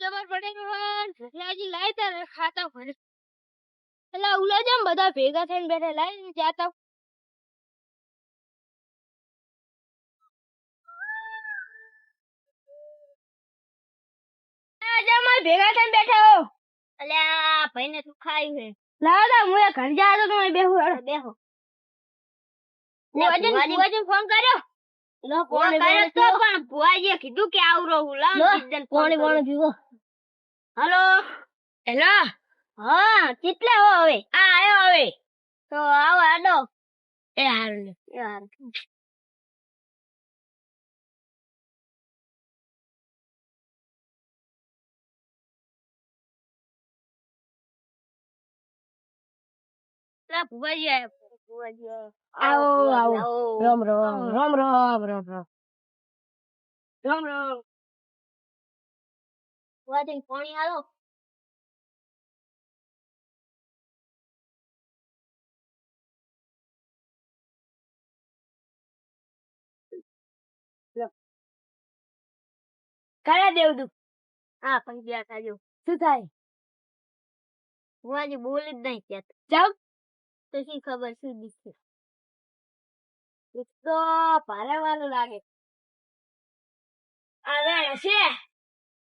જબર પડે લાય તારે ખાતા ભરે એટલે ઉલા જામ બધા ભેગા થઈને બેઠા લાય જાતા. ભેગા થઈને બેઠા હો. અલ્યા ભાઈને તું ખાઈ હે લાવો હું ઘર જા તો તમે બેહો બેહો. ને ભુવાજી. ફોન કર્યો? લો ફોન કર્યો તો? પણ ભુવાજીએ કીધું કે આવરો હું લાવ કોણ કોણ પીવો હલો? હેલો? હા કેટલે હો હવે? આ આવ્યો હવે. તો આવો આડો. એ હારું એ હારું. ભુવાજી આયા. ભુવાજી આવો, આવો. આવો. રામ રામ રામ રામ રામ રામ રામ. કુવા જઈને પાણી હાલો કયા દેવદૂત હા પંક્તિયા કાજો શું થાય? હું આજે બોલી જ નહીં ત્યાં જાવ તો શું ખબર, શું દીકરી? એક તો ભારે વાળું લાગે. આવે છે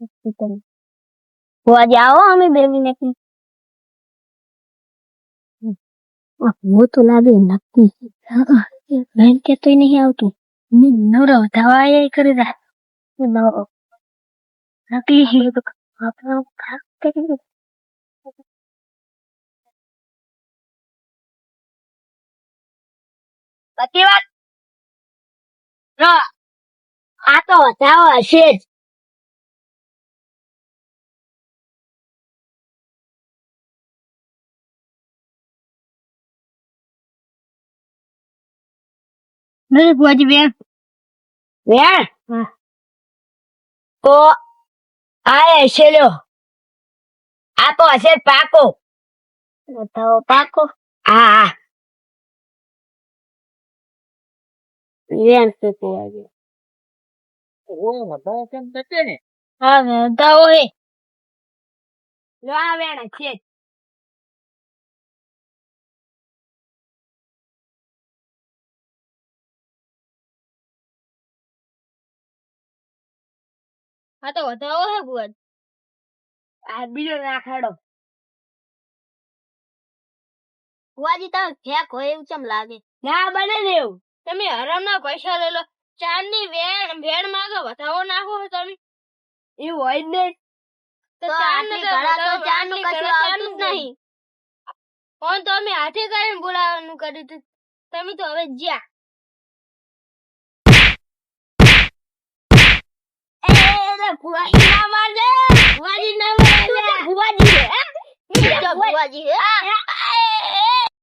હોસ્પિટલ હોવા જાઓ અમે બેબી ને वो तो लागे नक्की बहन के तो ही नहीं आवतू मैं नवरा दवा ये करे जा नकली ही तो अपना खराब करेंगे બાકી વાત આ તો વધાવો હશે જ નથી ભુવાજી બેન બેન તો આ આ તો હશે પાકો પાકો હા હા બેન શું ભુવાજી ને હા બધા હોય લો આ વેણ છે હા તો વધાવો હે ભુવન. આ બીજો નાખાડો ભુવાજી તમે ફેક હોય એવું ચમ લાગે? ના બને ને એવું. તમે હરામના પૈસા લઈ લો. ચાંદની વેણ વેણ માંગો વધાવો નાખો તમે. એવું હોય જ નહીં તો તો ચાંદ તો ચાંદ તો આટલી કશું આવતું જ નહીં. ફોન તો અમે હાથે કરીને બોલાવવાનું કર્યું હતું. તમે તો હવે જ્યાં એ, એ, એ, ભુવાજી ના મારજે ભુવાજી ના મારજે ભુવાજી હે? ભુવાજી હે.